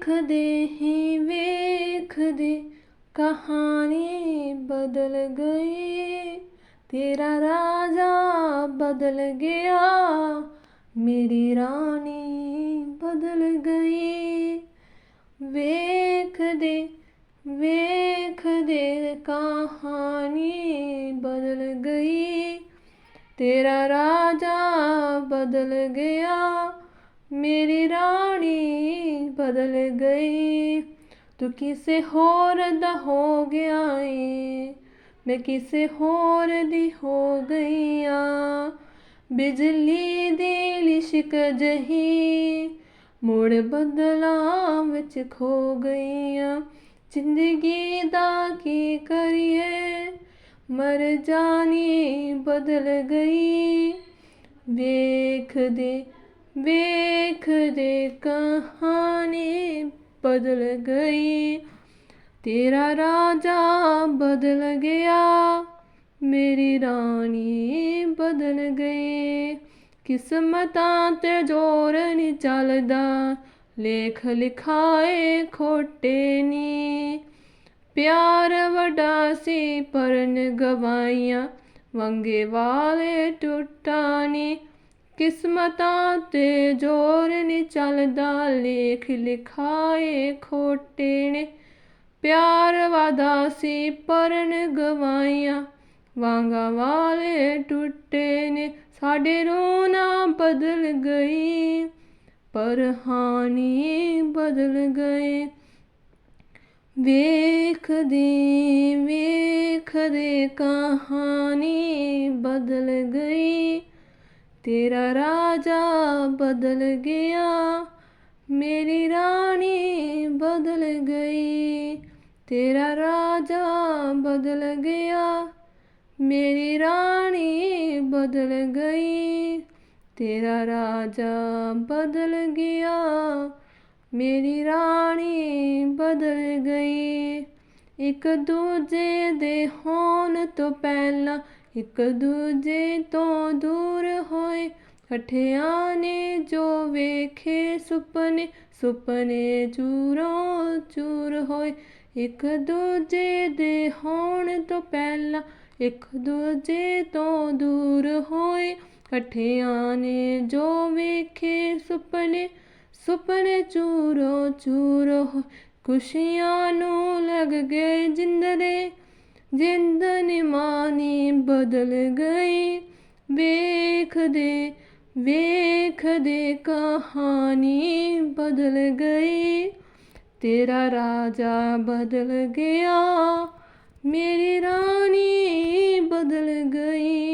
ਵੇਖਦੇ ਹੀ ਵੇਖਦੇ ਕਹਾਣੀ ਬਦਲ ਗਈ। ਤੇਰਾ ਰਾਜਾ ਬਦਲ ਗਿਆ, ਮੇਰੀ ਰਾਣੀ ਬਦਲ ਗਈ। ਵੇਖਦੇ ਵੇਖਦੇ ਕਹਾਣੀ ਬਦਲ ਗਈ। ਤੇਰਾ ਰਾਜਾ ਬਦਲ ਗਿਆ, ਮੇਰੀ ਰਾਣੀ ਬਦਲ ਗਈ। ਤੂੰ ਕਿਸੇ ਹੋਰ ਦਾ ਹੋ ਗਿਆ ਏ। ਮੈਂ ਕਿਸੇ ਹੋਰ ਦੀ ਹੋ ਗਈ ਆ ਬਿਜਲੀ ਦੀ ਲਿਸ਼ਕ ਜਹੀ ਮੋੜ ਬਦਲਾਂ ਵਿੱਚ ਖੋ ਗਈ ਆ ਜ਼ਿੰਦਗੀ ਦਾ ਕੀ ਕਰੀਏ? ਮਰ ਜਾਣੀ ਬਦਲ ਗਈ। ਵੇਖਦੇ ਵੇਖਦੇ ਕਹਾਣੀ ਬਦਲ ਗਈ। ਤੇਰਾ ਰਾਜਾ ਬਦਲ ਗਿਆ, ਮੇਰੀ ਰਾਣੀ ਬਦਲ ਗਈ। ਕਿਸਮਤਾਂ ਤੇ ਜੋਰ ਨਹੀਂ ਚੱਲਦਾ, ਲੇਖ ਲਿਖਾਏ ਖੋਟੇ ਨੀ। ਪਿਆਰ ਵੱਡਾ ਸੀ ਪਰਨ ਗਵਾਈਆਂ ਵੰਗੇ ਵਾਲੇ ਟੁੱਟਾ ਨੀ। ਕਿਸਮਤਾਂ ਤੇ ਜੋਰ ਨਹੀਂ ਚੱਲਦਾ, ਲੇਖ ਲਿਖਾਏ ਖੋਟੇ ਨੇ। ਪਿਆਰ ਵਾਦਾ ਸੀ ਪਰਨ ਗਵਾਈਆਂ, ਵਾਂਗਾ ਵਾਲੇ ਟੁੱਟੇ ਨੇ। ਸਾਡੇ ਰੋਣਾ ਬਦਲ ਗਈ, ਪਰ ਹਾਨੀ ਬਦਲ ਗਏ। ਵੇਖਦੀ, ਵੇਖਦੇ ਕਹਾਣੀ ਬਦਲ ਗਈ। ਤੇਰਾ ਰਾਜਾ ਬਦਲ ਗਿਆ, ਮੇਰੀ ਰਾਣੀ ਬਦਲ ਗਈ। ਤੇਰਾ ਰਾਜਾ ਬਦਲ ਗਿਆ, ਮੇਰੀ ਰਾਣੀ ਬਦਲ ਗਈ। ਤੇਰਾ ਰਾਜਾ ਬਦਲ ਗਿਆ, ਮੇਰੀ ਰਾਣੀ ਬਦਲ ਗਈ। ਇੱਕ ਦੂਜੇ ਦੇ ਹੋਣ ਤੋਂ ਪਹਿਲਾਂ ਇੱਕ ਦੂਜੇ ਤੋਂ ਦੂਰ ਹੋਏ। ਇਕੱਠਿਆਂ ਨੇ ਜੋ ਵੇਖੇ, ਸੁਪਨੇ ਸੁਪਨੇ ਚੂਰੋਂ ਚੂਰ ਹੋਏ। ਇੱਕ ਦੂਜੇ ਦੇ ਹੋਣ ਤੋਂ ਪਹਿਲਾਂ ਇੱਕ ਦੂਜੇ ਤੋਂ ਦੂਰ ਹੋਏ। ਇਕੱਠਿਆਂ ਨੇ ਜੋ ਵੇਖੇ, ਸੁਪਨੇ ਸੁਪਨੇ ਚੂਰੋ ਚੂਰ ਹੋਏ। ਖੁਸ਼ੀਆਂ ਨੂੰ ਲੱਗ ਗਏ ਜਿੰਦਰੇ। ਜਿੰਦ ਨਿਮਾਨੀ ਬਦਲ ਗਈ। ਵੇਖਦੇ ਵੇਖਦੇ ਕਹਾਣੀ ਬਦਲ ਗਈ। ਤੇਰਾ ਰਾਜਾ ਬਦਲ ਗਿਆ, ਮੇਰੀ ਰਾਣੀ ਬਦਲ ਗਈ।